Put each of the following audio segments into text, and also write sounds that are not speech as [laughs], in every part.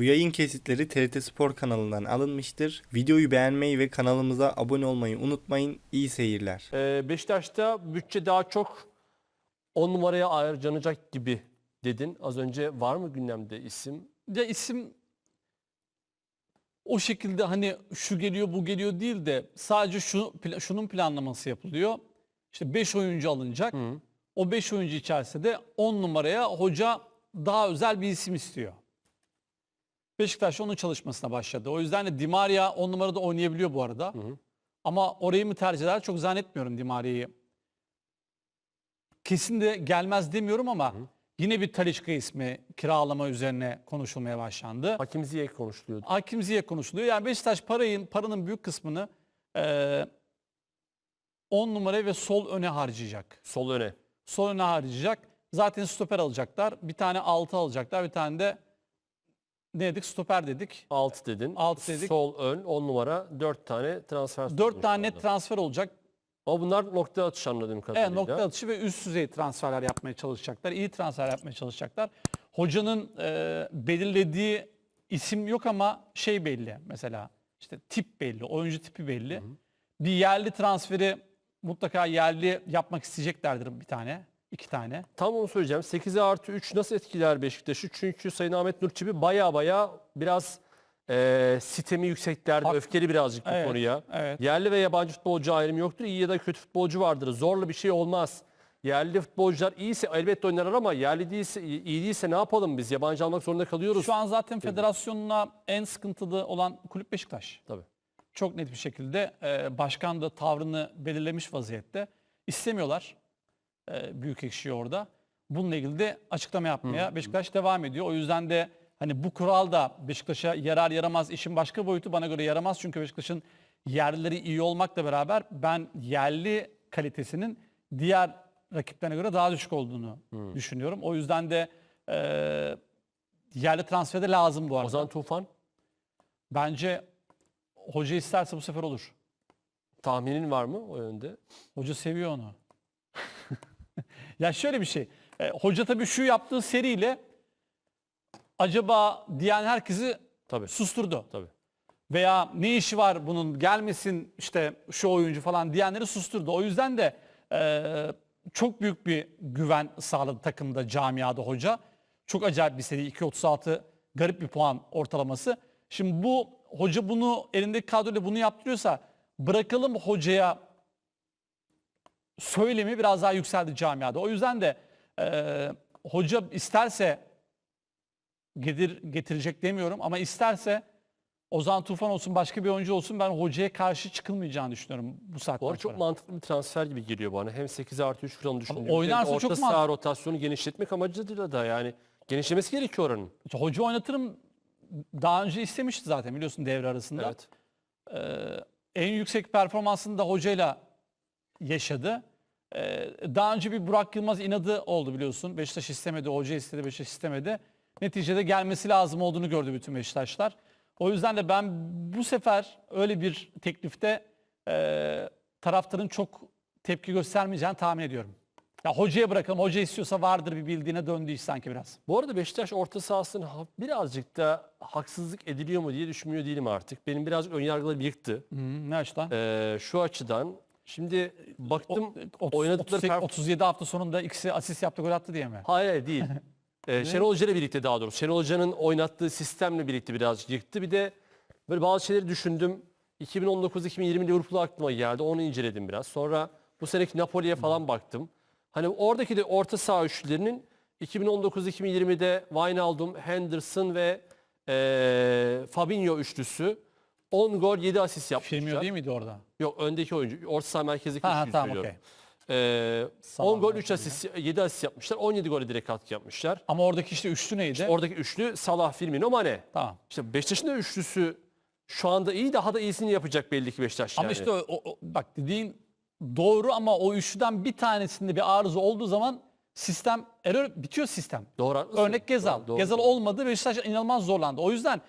Bu yayın kesitleri TRT Spor kanalından alınmıştır. Videoyu beğenmeyi ve kanalımıza abone olmayı unutmayın. İyi seyirler. Ee, Beşiktaş'ta bütçe daha çok 10 numaraya harcanacak gibi dedin. Az önce var mı gündemde isim? Ya isim o şekilde hani şu geliyor bu geliyor değil de sadece şu şunun planlaması yapılıyor. İşte 5 oyuncu alınacak. O 5 oyuncu içerisinde de 10 numaraya hoca daha özel bir isim istiyor. Beşiktaş onun çalışmasına başladı. O yüzden de Di Maria 10 numarada oynayabiliyor bu arada. Ama orayı mı tercih eder çok zannetmiyorum Di Maria'yı. Kesin de gelmez demiyorum ama yine bir Talisca ismi kiralama üzerine konuşulmaya başlandı. Hakim Ziyech konuşuluyordu. Hakim Ziyech konuşuluyor. Yani Beşiktaş parayın, paranın büyük kısmını 10 numara ve sol öne harcayacak. Sol öne. Sol öne harcayacak. Zaten stoper alacaklar. Bir tane 6 alacaklar. Bir tane de ne dedik? Stoper dedik. 6 dedin. Altı dedik. Sol ön 10 numara 4 tane transfer. 4 tane net transfer olacak. Ama bunlar nokta atış anladığım kadarıyla. Evet, nokta atışı ve üst düzey transferler yapmaya çalışacaklar. İyi transfer yapmaya çalışacaklar. Hocanın eee, belirlediği isim yok ama şey belli mesela. işte tip belli, oyuncu tipi belli. Bir yerli transferi mutlaka yerli yapmak isteyeceklerdir bir tane, iki tane. Tam onu söyleyeceğim. 8'e artı 3 nasıl etkiler Beşiktaş'ı? Çünkü Sayın Ahmet Nur Çebi baya baya biraz e, sitemi yükseklerde, Hak- öfkeli birazcık bu Evet, konuya. evet. Yerli ve yabancı futbolcu ayrımı yoktur. İyi ya da kötü futbolcu vardır. Zorla bir şey olmaz. Yerli futbolcular iyiyse elbette oynarlar ama yerli değilse, iyi iyi değilse ne yapalım biz? Yabancı almak zorunda kalıyoruz. Şu an zaten federasyonuna en sıkıntılı olan kulüp Beşiktaş. Tabii. çok net bir şekilde e, başkan da tavrını belirlemiş vaziyette. İstemiyorlar e, büyük ekşiyi orada. Bununla ilgili de açıklama yapmaya Beşiktaş devam ediyor. O yüzden de hani bu kural da Beşiktaş'a yarar yaramaz işin başka boyutu bana göre yaramaz. Çünkü Beşiktaş'ın yerlileri iyi olmakla beraber ben yerli kalitesinin diğer rakiplerine göre daha düşük olduğunu düşünüyorum. O yüzden de e, yerli transferde lazım bu arada. Ozan Tufan Bence hoca isterse bu sefer olur. tahminin var mı o yönde? Hoca seviyor onu. Ya şöyle bir şey. e, hoca tabii şu yaptığı seriyle acaba diyen herkesi Tabii. susturdu. Tabii. Veya ne işi var bunun gelmesin işte şu oyuncu falan diyenleri susturdu. O yüzden de e, çok büyük bir güven sağladı takımda camiada hoca. Çok acayip bir seri 2.36 garip bir puan ortalaması. Şimdi bu hoca bunu elindeki kadroyla bunu yaptırıyorsa bırakalım hocaya söylemi biraz daha yükseldi camiada. O yüzden de e, hoca isterse getir, getirecek demiyorum ama isterse Ozan Tufan olsun başka bir oyuncu olsun ben hocaya karşı çıkılmayacağını düşünüyorum bu saatten arada çok sonra. mantıklı bir transfer gibi geliyor bana. Hem 8 artı 3 kuralını düşündüğümüzde oynarsa orta çok saha mantıklı. rotasyonu genişletmek amacıyla da yani genişlemesi gerekiyor oranın. Hoca oynatırım daha önce istemişti zaten biliyorsun devre arasında. Evet. en yüksek performansını da hocayla yaşadı. Ee, daha önce bir Burak Yılmaz inadı oldu biliyorsun. Beşiktaş istemedi, hoca istedi, Beşiktaş istemedi. Neticede gelmesi lazım olduğunu gördü bütün Beşiktaşlar. O yüzden de ben bu sefer öyle bir teklifte e, taraftarın çok tepki göstermeyeceğini tahmin ediyorum. Ya hocaya bırakalım. Hoca istiyorsa vardır bir bildiğine döndü iş sanki biraz. Bu arada Beşiktaş orta sahasının ha- birazcık da haksızlık ediliyor mu diye düşünmüyor değilim artık. Benim birazcık önyargılarım yıktı. Hı, ne açıdan? Ee, şu açıdan şimdi baktım O- otuz- oynadıkları 38 perf- 37 hafta sonunda ikisi asist yaptı gol attı diye mi? Hayır hayır, değil. [laughs] Ee, Şenol Hoca ile birlikte daha doğrusu. Şenol Hoca'nın oynattığı sistemle birlikte birazcık yıktı. Bir de böyle bazı şeyleri düşündüm. 2019-2020 Liverpool aklıma geldi. Onu inceledim biraz. Sonra bu seneki Napoli'ye falan baktım. Hani oradaki de orta saha üçlülerinin 2019-2020'de Wijnaldum, Henderson ve eee Fabinho üçlüsü 10 gol 7 asist yapmışlar. Firmino değil miydi orada? Yok öndeki oyuncu. Orta saha merkezdeki Ha, tamam söylüyorum. Eee, Salah 10 gol var 3 asist 7 asist yapmışlar. 17 gole direkt katkı yapmışlar. Ama oradaki işte üçlü neydi? Oradaki üçlü Salah, Firmino, Mane. tamam. İşte Beşiktaş'ın da üçlüsü şu anda iyi daha da iyisini yapacak belli ki Beşiktaş Ama yani. işte o, o- o- bak dediğin doğru ama o üçlüden bir tanesinde bir arıza olduğu zaman sistem error bitiyor sistem. Doğru haklısın. Örnek Gezal. Doğru, doğru. Gezal olmadı Beşiktaş inanılmaz zorlandı. O yüzden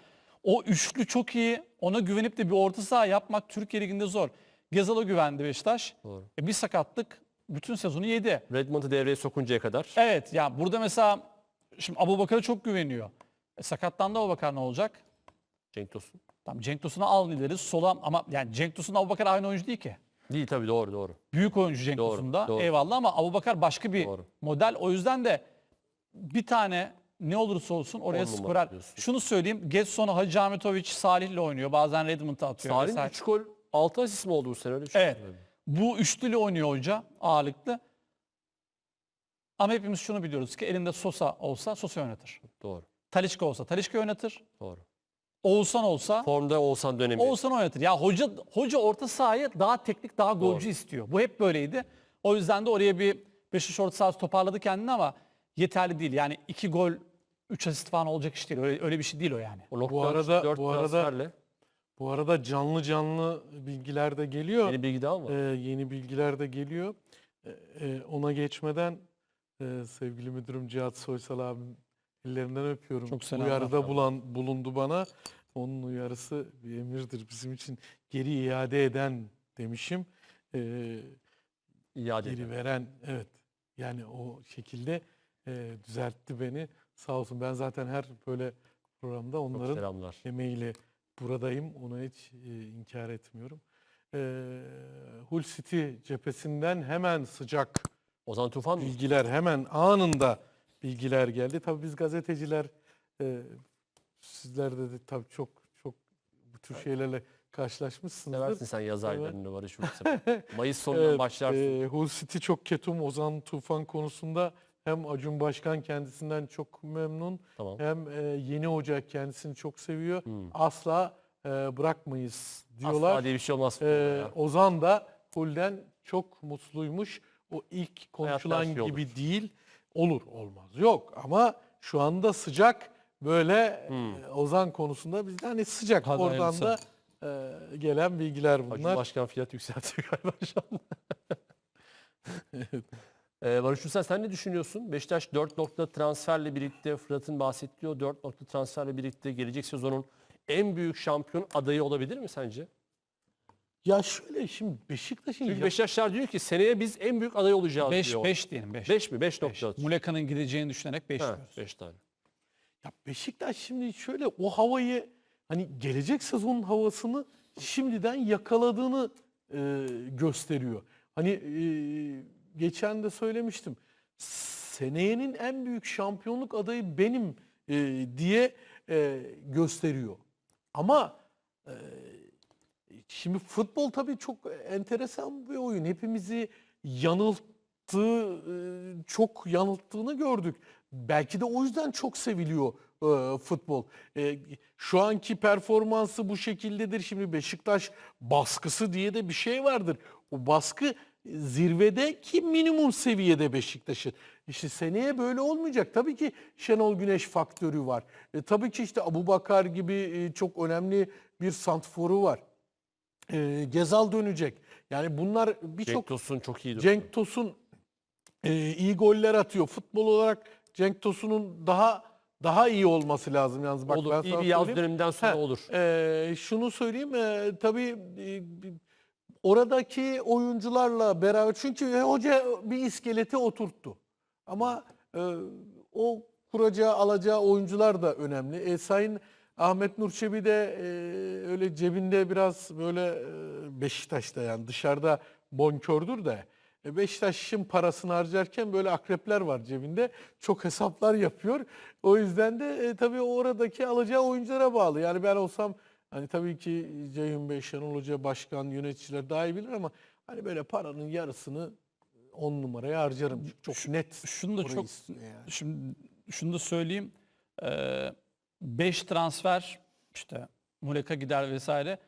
o üçlü çok iyi. Ona güvenip de bir orta saha yapmak Türkiye Ligi'nde zor. Gezal'a güvendi Beşiktaş. Doğru. E bir sakatlık bütün sezonu yedi. Redmond'u devreye sokuncaya kadar. Evet ya burada mesela şimdi Abu Bakar'a çok güveniyor. E, sakatlandı Abubakar ne olacak? Cenk Tosun. Tamam Cenk Tosun'u al ileri sola ama yani Cenk Tosun Abubakar aynı oyuncu değil ki. Değil tabii doğru doğru. Büyük oyuncu Cenk Doğru, Tosun'da doğru. eyvallah ama Abubakar başka bir Doğru. model. O yüzden de bir tane ne olursa olsun oraya On numara skorer. diyorsun. Şunu söyleyeyim. Getson'u Hacı Ahmetoviç Salih'le oynuyor. Bazen Redmond'a atıyor. Salih'in vesaire. 3 gol 6 asist mi oldu bu sene öyle bir şey? Evet. Bu üçlüyle oynuyor hoca ağırlıklı. Ama hepimiz şunu biliyoruz ki elinde Sosa olsa Sosa oynatır. Doğru. Talişka olsa Talişka oynatır. Doğru. Oğuzhan olsa Formda olsan dönemi. Oğuzhan oynatır. Ya hoca hoca orta sahayı daha teknik, daha golcü istiyor. Bu hep böyleydi. O yüzden de oraya bir Beşiktaş orta sahası toparladı kendini ama yeterli değil. Yani iki gol, üç asist falan olacak iş değil. Öyle, öyle bir şey değil o yani. O Bu arada- 4 bu arada-. Bu arada canlı canlı bilgiler de geliyor. Yeni bilgi daha mı var? Ee, yeni bilgiler de geliyor. Ee, e, ona geçmeden e, sevgili müdürüm Cihat Soysal abim ellerinden öpüyorum. Çok selamlar. Uyarıda bulan, bulundu bana. Onun uyarısı bir emirdir bizim için. Geri iade eden demişim. Ee, İade geri eden. veren evet. Yani o şekilde e, düzeltti beni. Sağ olsun ben zaten her böyle programda onların emeğiyle buradayım. Onu hiç e, inkar etmiyorum. E, Hull City cephesinden hemen sıcak Ozan Tufan mı? bilgiler, hemen anında bilgiler geldi. Tabii biz gazeteciler, e, sizler de, de tabii çok çok bu tür şeylerle karşılaşmışsınızdır. Seversin sen yaz aylarını Barış. [laughs] Mayıs sonundan Evet, başlarsın. e, Hull City çok ketum. Ozan Tufan konusunda hem Acun Başkan kendisinden çok memnun tamam. hem e, yeni hoca kendisini çok seviyor. Hmm. Asla e, bırakmayız diyorlar. Asla diye bir şey olmaz. E, ya. Ozan da Hull'den çok mutluymuş. O ilk konuşulan her şey gibi değil. Olur olmaz. Yok ama şu anda sıcak böyle Hmm. e, Ozan konusunda bizde hani sıcak. Hadi Oradan hayırlısı. da e, gelen bilgiler Acun bunlar. Başkan fiyat yükseltiyor [laughs] galiba şu anda. [laughs] Ee, Barış Ulusever sen ne düşünüyorsun? Beşiktaş 4 nokta transferle birlikte Fırat'ın bahsettiği o 4 nokta transferle birlikte gelecek sezonun en büyük şampiyon adayı olabilir mi sence? Ya şöyle şimdi Beşiktaş'ın Çünkü Beşiktaşlar diyor ki seneye biz en büyük aday olacağız 5 diyor. 5 diyelim 5. 5 mi? 5 nokta. Muleka'nın gideceğini düşünerek 5 diyoruz. 5 tane. Ya Beşiktaş şimdi şöyle o havayı hani gelecek sezonun havasını şimdiden yakaladığını e, gösteriyor. Hani e, geçen de söylemiştim. Seneyenin en büyük şampiyonluk adayı benim e, diye e, gösteriyor. Ama e, şimdi futbol tabii çok enteresan bir oyun. Hepimizi yanılttı, e, çok yanılttığını gördük. Belki de o yüzden çok seviliyor e, futbol. E, şu anki performansı bu şekildedir. Şimdi Beşiktaş baskısı diye de bir şey vardır. O baskı zirvedeki minimum seviyede Beşiktaş'ın. İşte seneye böyle olmayacak. Tabii ki Şenol Güneş faktörü var. E, tabii ki işte Abubakar gibi e, çok önemli bir santforu var. E, Gezal dönecek. Yani bunlar birçok Cenk Tosun çok iyi. Cenk Tosun e, iyi goller atıyor. Futbol olarak Cenk Tosun'un daha daha iyi olması lazım yalnız. Bak olur. ben iyi bir yaz döneminden sonra Ha, olur. e, şunu söyleyeyim e, tabii e, oradaki oyuncularla beraber çünkü hoca bir iskeleti oturttu. Ama e, o kuracağı alacağı oyuncular da önemli. E, Sayın Ahmet Nur Çebi de e, öyle cebinde biraz böyle e, Beşiktaş'ta yani dışarıda bonkördür de e, Beşiktaş'ın parasını harcarken böyle akrepler var cebinde. Çok hesaplar yapıyor. O yüzden de e, tabii oradaki alacağı oyunculara bağlı. Yani ben olsam hani tabii ki Ceyhun Bey, Şenol Hoca, başkan, yöneticiler daha iyi bilir ama hani böyle paranın yarısını on numaraya harcarım. Çok net. Şunu da çok yani. Şimdi şunu da söyleyeyim. 5 transfer işte Muleka gider vesaire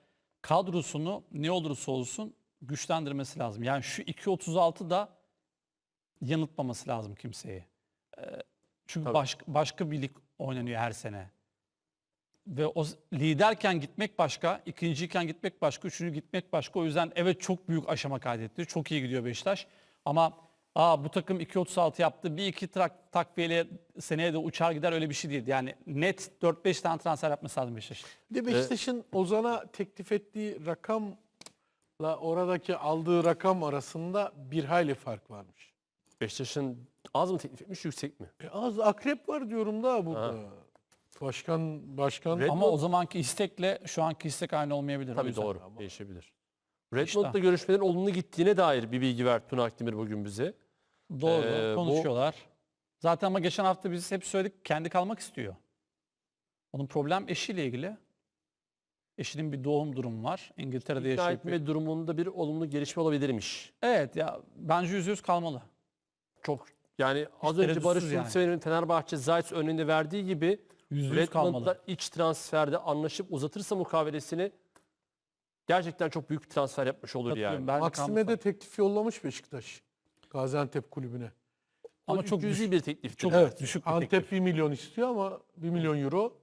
kadrosunu ne olursa olsun güçlendirmesi lazım. Yani şu 2.36 da yanıltmaması lazım kimseyi. Ee, çünkü Tabii. başka, başka bir lig oynanıyor her sene. Ve o liderken gitmek başka, ikinciyken gitmek başka, üçüncü gitmek başka. O yüzden evet çok büyük aşama kaydetti. Çok iyi gidiyor Beşiktaş. Ama Aa, bu takım 2.36 yaptı. Bir iki trak, takviyeyle seneye de uçar gider öyle bir şey değil. Yani net 4-5 tane transfer yapması lazım Beşiktaş'ın. Bir de Beşiktaş'ın Ozan'a teklif ettiği rakamla oradaki aldığı rakam arasında bir hayli fark varmış. Beşiktaş'ın az mı teklif etmiş yüksek mi? E az akrep var diyorum da burada. Başkan başkan Red- Ama o zamanki istekle şu anki istek aynı olmayabilir. o Tabii yüzden. doğru. Değişebilir. Redmond'da görüşmelerin olumlu gittiğine dair bir bilgi verdi Tuna Akdemir bugün bize. Doğru Ee, bu- konuşuyorlar. Zaten ama geçen hafta biz hep söyledik kendi kalmak istiyor. Onun problem eşiyle ilgili. Eşinin bir doğum durumu var. İngiltere'de İkna yaşayıp. etme durumunda bir olumlu gelişme olabilirmiş. Evet ya bence yüzde yüz kalmalı. Çok yani az önce tereddütsüz Barış yani. Ülseven'in Fenerbahçe Zayt önünde verdiği gibi Yüzde yüz kalmalı. Redmond'da iç transferde anlaşıp uzatırsa mukavelesini gerçekten çok büyük bir transfer yapmış olur Katılıyorum, yani. bence Maksim'e kalmalı. de teklif yollamış Beşiktaş. Gaziantep kulübüne. ama çok cüzi düşük, bir teklif. çok Evet. düşük bir Antep teklif. 1 milyon istiyor ama 1 milyon euro.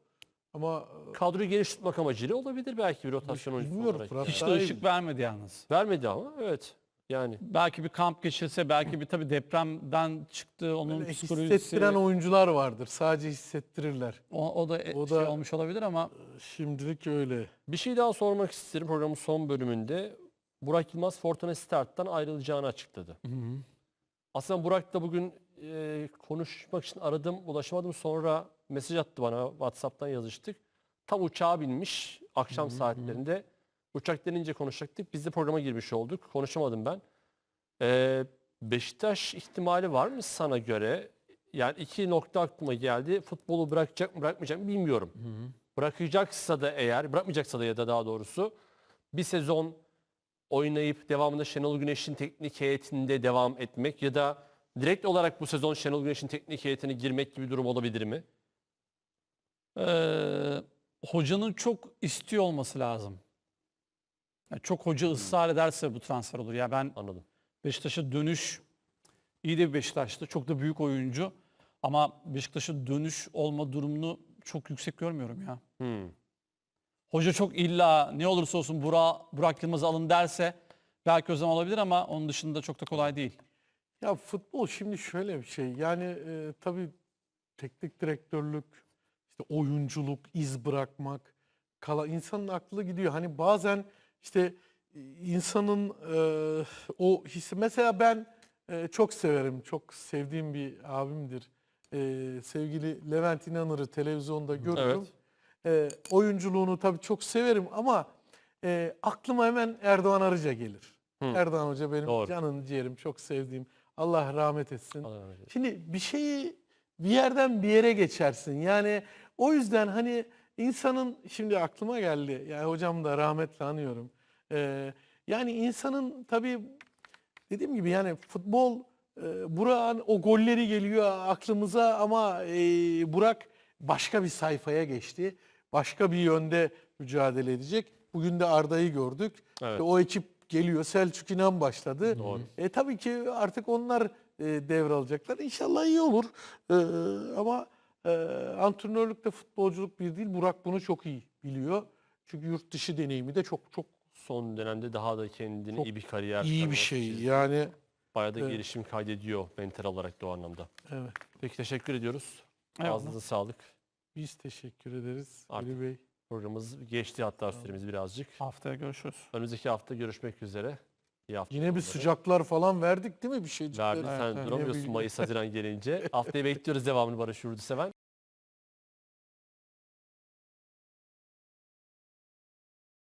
Ama Kadroyu geniş tutmak amacıyla olabilir belki bir rotasyon oyuncusu bilmiyorum. olarak. Fırat Hiç daha de iyi ışık vermedi yalnız. Vermedi ama evet. Yani Belki bir kamp geçirse, belki bir tabii depremden çıktı onun Böyle psikolojisi. hissettiren oyuncular vardır. Sadece hissettirirler. O, o da, O şey da- olmuş olabilir ama Şimdilik öyle. bir şey daha sormak isterim programın son bölümünde. Burak Yılmaz Fortuna Start'tan ayrılacağını açıkladı. Aslında Burak da bugün e, konuşmak için aradım, ulaşamadım. Sonra mesaj attı bana, WhatsApp'tan yazıştık. Tam uçağa binmiş akşam saatlerinde. Uçak denince konuşacaktık. Biz de programa girmiş olduk. Konuşamadım ben. E, Beşiktaş ihtimali var mı sana göre? Yani iki nokta aklıma geldi. Futbolu bırakacak mı bırakmayacak mı bilmiyorum. Bırakacaksa da eğer, bırakmayacaksa da ya da daha doğrusu bir sezon oynayıp devamında Şenol Güneş'in teknik heyetinde devam etmek ya da direkt olarak bu sezon Şenol Güneş'in teknik heyetine girmek gibi durum olabilir mi? Ee, hocanın çok istiyor olması lazım. Yani çok hoca ısrar ederse bu transfer olur. Ya ben Anladım. Beşiktaş'a dönüş iyi de bir Beşiktaş'tı. Çok da büyük oyuncu. Ama Beşiktaş'a dönüş olma durumunu çok yüksek görmüyorum ya. Hmm. Hoca çok illa ne olursa olsun Burak, Burak Yılmaz'ı alın derse belki o zaman olabilir ama onun dışında çok da kolay değil. Ya futbol şimdi şöyle bir şey. Yani e, tabii teknik direktörlük, işte oyunculuk, iz bırakmak, kala insanın aklı gidiyor. Hani bazen işte e, insanın e, o hissi mesela ben e, çok severim, çok sevdiğim bir abimdir. E, sevgili Levent İnanır'ı televizyonda görürüm. Evet. E, oyunculuğunu tabii çok severim ama e, aklıma hemen Erdoğan Arıca gelir. Hı. Erdoğan Hoca benim Doğru. canım ciğerim, çok sevdiğim. Allah rahmet etsin. Allah rahmet eylesin. Şimdi bir şeyi bir yerden bir yere geçersin. Yani o yüzden hani insanın şimdi aklıma geldi. Yani hocam da rahmetle anıyorum. Ee, yani insanın tabii dediğim gibi yani futbol e, Burak'ın o golleri geliyor aklımıza ama e, Burak başka bir sayfaya geçti. Başka bir yönde mücadele edecek. Bugün de Arda'yı gördük. Evet. İşte o ekip geliyor. Selçuk İnan başladı. Doğru. E, tabii ki artık onlar e, devralacaklar. İnşallah iyi olur. E, ama e, antrenörlükte futbolculuk bir değil. Burak bunu çok iyi biliyor. Çünkü yurt dışı deneyimi de çok çok Son dönemde daha da kendini Çok iyi bir kariyer iyi bir şey. çizdi. Yani Bayağı da Evet. gelişim kaydediyor mental olarak da o anlamda. evet. Peki teşekkür ediyoruz. Eyvallah. Ağzınıza sağlık. Biz teşekkür ederiz Artık. Ali Bey. Programımız geçti hatta süremiz birazcık. Haftaya görüşürüz. Önümüzdeki hafta görüşmek üzere. Hafta Yine bir sonları. sıcaklar falan verdik değil mi bir şey? Verdi sen duramıyorsun Mayıs Haziran gelince. Haftaya bekliyoruz devamını Barış Yurduseven.